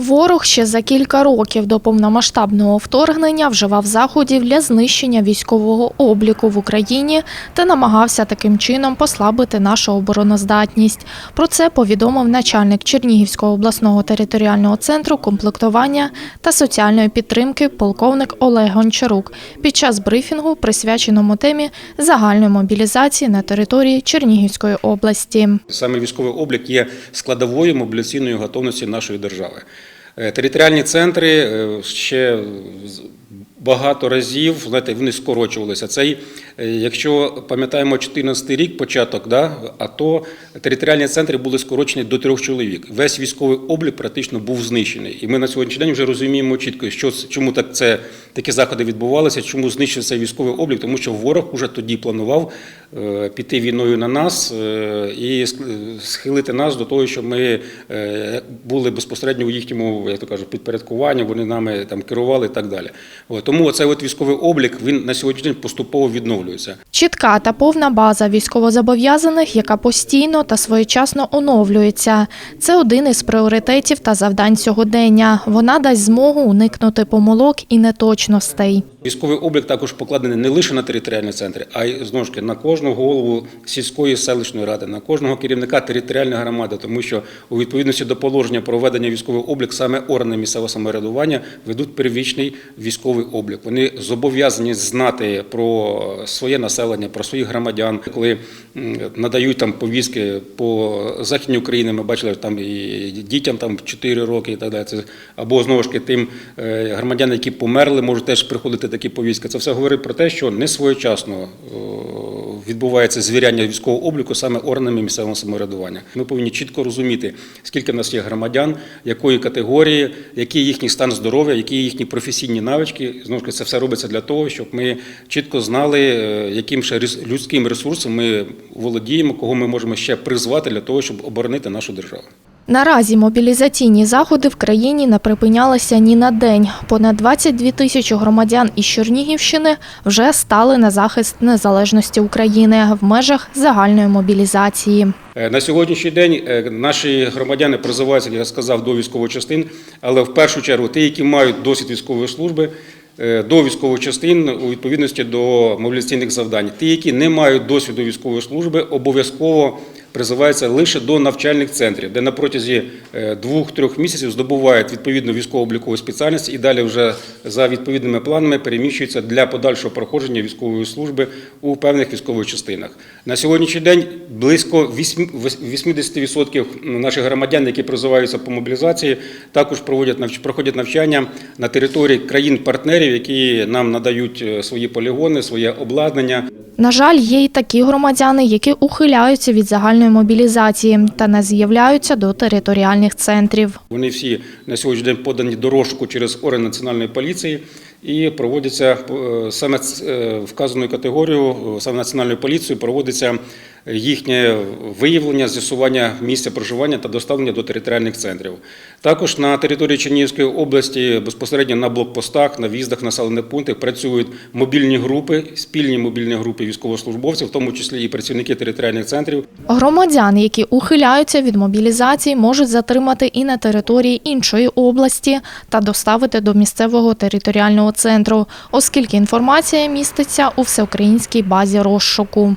Ворог ще за кілька років до повномасштабного вторгнення вживав заходів для знищення військового обліку в Україні та намагався таким чином послабити нашу обороноздатність. Про це повідомив начальник Чернігівського обласного територіального центру комплектування та соціальної підтримки полковник Олег Гончарук під час брифінгу, присвяченому темі загальної мобілізації на території Чернігівської області. Саме військовий облік є складовою мобіляційної готовності нашої держави. Е, Територіальні центри е, ще багато разів знаєте, вони скорочувалися. Цей, е, якщо пам'ятаємо 14 рік, початок, да, АТО, територіальні центри були скорочені до трьох чоловік. Весь військовий облік практично був знищений. І ми на сьогоднішній день вже розуміємо чітко, що чому так це такі заходи відбувалися, чому знищився військовий облік, тому що ворог уже тоді планував е, піти війною на нас е, і схилити нас до того, щоб ми були безпосередньо у їхньому, як то кажуть, підпорядкуванні, вони нами там керували і так далі. От, тому оцей от військовий облік він на сьогоднішній день поступово відновлюється. Чітка та повна база військовозобов'язаних, яка постійно та своєчасно оновлюється. Це один із пріоритетів та завдань сьогодення. Вона дасть змогу уникнути помилок і неточностей. Військовий облік також покладений не лише на територіальні центри, а й знову ж таки на кожного голову сільської селищної ради, на кожного керівника територіальної громади, тому що у відповідності до положення про ведення військового облік саме органи місцевого самоврядування ведуть первічний військовий облік. Вони зобов'язані знати про своє населення, про своїх громадян, коли надають там повістки по західній Україні. Ми бачили там і дітям там 4 роки і так далі. Або знову ж таки тим е, громадянам, які померли, можуть теж приходити такі повістки. Це все говорить про те, що не своєчасно е, відбувається звіряння військового обліку саме органами місцевого самоврядування. Ми повинні чітко розуміти, скільки в нас є громадян, якої категорії, який їхній стан здоров'я, які їхні професійні навички. Знову ж це все робиться для того, щоб ми чітко знали, е, яким ще людським ресурсом ми володіємо, кого ми можемо ще призвати для того, щоб оборонити нашу державу. Наразі мобілізаційні заходи в країні не припинялися ні на день. Понад 22 тисячі громадян із Чернігівщини вже стали на захист незалежності України в межах загальної мобілізації. Е, На сьогоднішній день е, наші громадяни призиваються, як я сказав, до військових частин, але в першу чергу ті, які мають досвід військової служби, е, до військових частин у відповідності до мобілізаційних завдань. Ті, які не мають досвіду військової служби, обов'язково призиваються лише до навчальних центрів, де на протязі е, двох-трьох місяців здобувають відповідну військово-облікову спеціальність і далі вже за відповідними планами переміщуються для подальшого проходження військової служби у певних військових частинах. На сьогоднішній день близько 8 80% наших громадян, які призиваються по мобілізації, також проводять проходять навчання на території країн-партнерів, які нам надають е, свої полігони, своє обладнання. На жаль, є й такі громадяни, які ухиляються від загальної мобілізації та не з'являються до територіальних центрів. Вони всі на сьогодні подані дорожку через органи національної поліції і проводяться е, саме е, вказаною категорією, е, саме національною поліцією проводиться їхнє виявлення, з'ясування місця проживання та доставлення до територіальних центрів. Також на території Чернігівської області безпосередньо на блокпостах, на в'їздах населених пунктів працюють мобільні групи, спільні мобільні групи військовослужбовців, в тому числі і працівники територіальних центрів. Громадян, які ухиляються від мобілізації, можуть затримати і на території іншої області та доставити до місцевого територіального центру, оскільки інформація міститься у всеукраїнській базі розшуку.